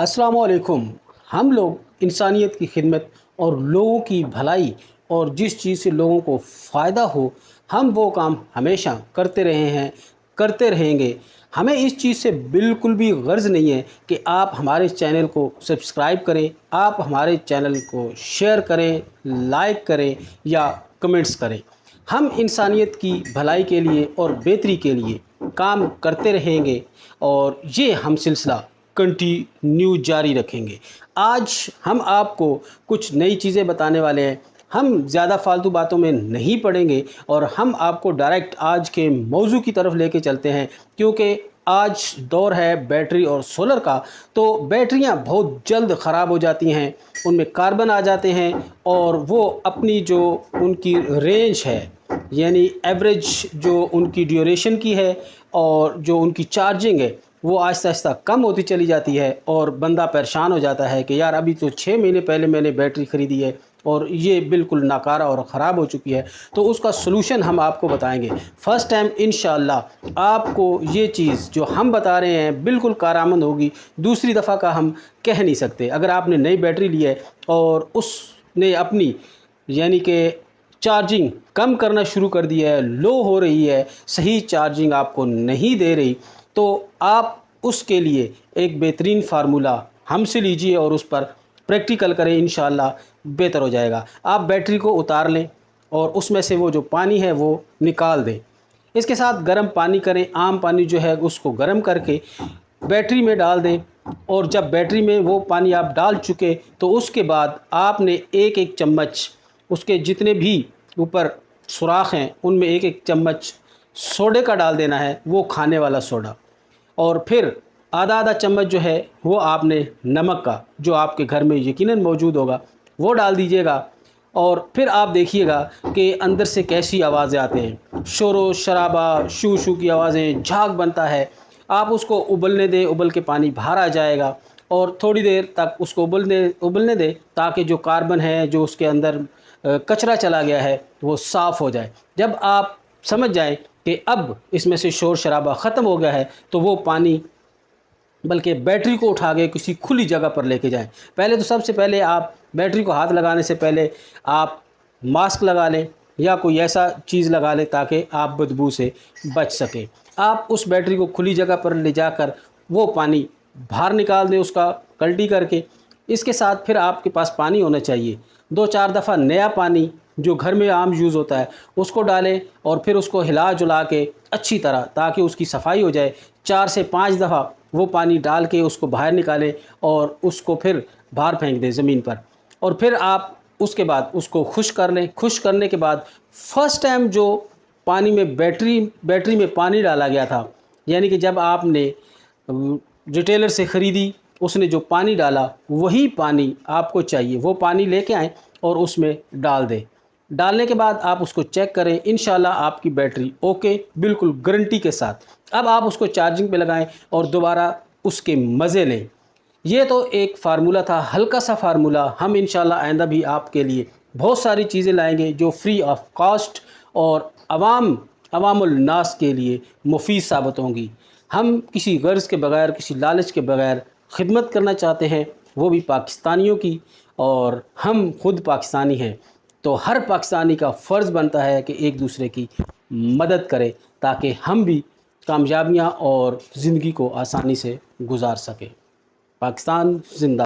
السلام علیکم۔ ہم لوگ انسانیت کی خدمت اور لوگوں کی بھلائی اور جس چیز سے لوگوں کو فائدہ ہو، ہم وہ کام ہمیشہ کرتے رہے ہیں، کرتے رہیں گے۔ ہمیں اس چیز سے بالکل بھی غرض نہیں ہے کہ آپ ہمارے چینل کو سبسکرائب کریں، آپ ہمارے چینل کو شیئر کریں، لائک کریں یا کمنٹس کریں۔ ہم انسانیت کی بھلائی کے لیے اور بہتری کے لیے کام کرتے رہیں گے اور یہ ہم سلسلہ کنٹینیو جاری رکھیں گے۔ آج ہم آپ کو کچھ نئی چیزیں بتانے والے ہیں۔ ہم زیادہ فالتو باتوں میں نہیں پڑیں گے اور ہم آپ کو ڈائریکٹ آج کے موضوع کی طرف لے کے چلتے ہیں۔ کیونکہ آج دور ہے بیٹری اور سولر کا، تو بیٹریاں بہت جلد خراب ہو جاتی ہیں، ان میں کاربن آ جاتے ہیں اور وہ اپنی جو ان کی رینج ہے یعنی ایوریج جو ان کی ڈیوریشن کی ہے اور جو ان کی چارجنگ ہے وہ آہستہ آہستہ کم ہوتی چلی جاتی ہے اور بندہ پریشان ہو جاتا ہے کہ یار ابھی تو چھ مہینے پہلے میں نے بیٹری خریدی ہے اور یہ بالکل ناکارہ اور خراب ہو چکی ہے۔ تو اس کا سلوشن ہم آپ کو بتائیں گے۔ فرسٹ ٹائم انشاءاللہ آپ کو یہ چیز جو ہم بتا رہے ہیں بالکل کارآمد ہوگی۔ دوسری دفعہ کا ہم کہہ نہیں سکتے۔ اگر آپ نے نئی بیٹری لی ہے اور اس نے اپنی یعنی کہ چارجنگ کم کرنا شروع کر دیا ہے لو ہو رہی ہے، صحیح چارجنگ آپ کو نہیں دے رہی تو آپ اس کے لیے ایک بہترین فارمولہ ہم سے لیجیے اور اس پر پریکٹیکل کریں، انشاءاللہ بہتر ہو جائے گا۔ آپ بیٹری کو اتار لیں اور اس میں سے وہ جو پانی ہے وہ نکال دیں۔ اس کے ساتھ گرم پانی کریں، عام پانی جو ہے اس کو گرم کر کے بیٹری میں ڈال دیں۔ اور جب بیٹری میں وہ پانی آپ ڈال چکے تو اس کے بعد آپ نے ایک ایک چمچ اس کے جتنے بھی اوپر سوراخ ہیں، ان میں ایک ایک چمچ سوڈے کا ڈال دینا ہے، وہ کھانے والا سوڈا۔ اور پھر آدھا آدھا چمچ جو ہے وہ آپ نے نمک کا، جو آپ کے گھر میں یقیناً موجود ہوگا، وہ ڈال دیجیے گا۔ اور پھر آپ دیکھیے گا کہ اندر سے کیسی آوازیں آتے ہیں۔ شور و شرابہ شو شو کی آوازیں، جھاگ بنتا ہے۔ آپ اس کو ابلنے دیں، ابل کے پانی باہر آ جائے گا۔ اور تھوڑی دیر تک اس کو ابلنے ابلنے دیں تاکہ جو کاربن ہے جو اس کے اندر کچرا چلا گیا ہے، وہ صاف ہو جائے۔ جب آپ سمجھ جائیں کہ اب اس میں سے شور شرابہ ختم ہو گیا ہے، تو وہ پانی بلکہ بیٹری کو اٹھا کے کسی کھلی جگہ پر لے کے جائیں۔ پہلے تو سب سے پہلے آپ بیٹری کو ہاتھ لگانے سے پہلے آپ ماسک لگا لیں یا کوئی ایسا چیز لگا لیں تاکہ آپ بدبو سے بچ سکیں۔ آپ اس بیٹری کو کھلی جگہ پر لے جا کر وہ پانی باہر نکال دیں، اس کا کلٹی کر کے۔ اس کے ساتھ پھر آپ کے پاس پانی ہونا چاہیے۔ دو چار دفعہ نیا پانی جو گھر میں عام یوز ہوتا ہے، اس کو ڈالیں اور پھر اس کو ہلا جلا کے اچھی طرح تاکہ اس کی صفائی ہو جائے۔ چار سے پانچ دفعہ وہ پانی ڈال کے اس کو باہر نکالیں اور اس کو پھر باہر پھینک دیں زمین پر۔ اور پھر آپ اس کے بعد اس کو خشک کر لیں۔ خشک کرنے کے بعد فرسٹ ٹائم جو پانی میں بیٹری بیٹری میں پانی ڈالا گیا تھا یعنی کہ جب آپ نے ریٹیلر سے خریدی، اس نے جو پانی ڈالا، وہی پانی آپ کو چاہیے، وہ پانی لے کے آئیں اور اس میں ڈال دیں۔ ڈالنے کے بعد آپ اس کو چیک کریں، انشاءاللہ آپ کی بیٹری اوکے، بالکل گارنٹی کے ساتھ۔ اب آپ اس کو چارجنگ پہ لگائیں اور دوبارہ اس کے مزے لیں۔ یہ تو ایک فارمولہ تھا، ہلکا سا فارمولہ ہم انشاءاللہ آئندہ بھی آپ کے لیے بہت ساری چیزیں لائیں گے جو فری آف کاسٹ اور عوام عوام الناس کے لیے مفید ثابت ہوں گی۔ ہم کسی غرض کے بغیر، کسی لالچ کے بغیر خدمت کرنا چاہتے ہیں، وہ بھی پاکستانیوں کی اور ہم خود پاکستانی ہیں۔ تو ہر پاکستانی کا فرض بنتا ہے کہ ایک دوسرے کی مدد کرے تاکہ ہم بھی کامیابیاں اور زندگی کو آسانی سے گزار سکیں۔ پاکستان زندہ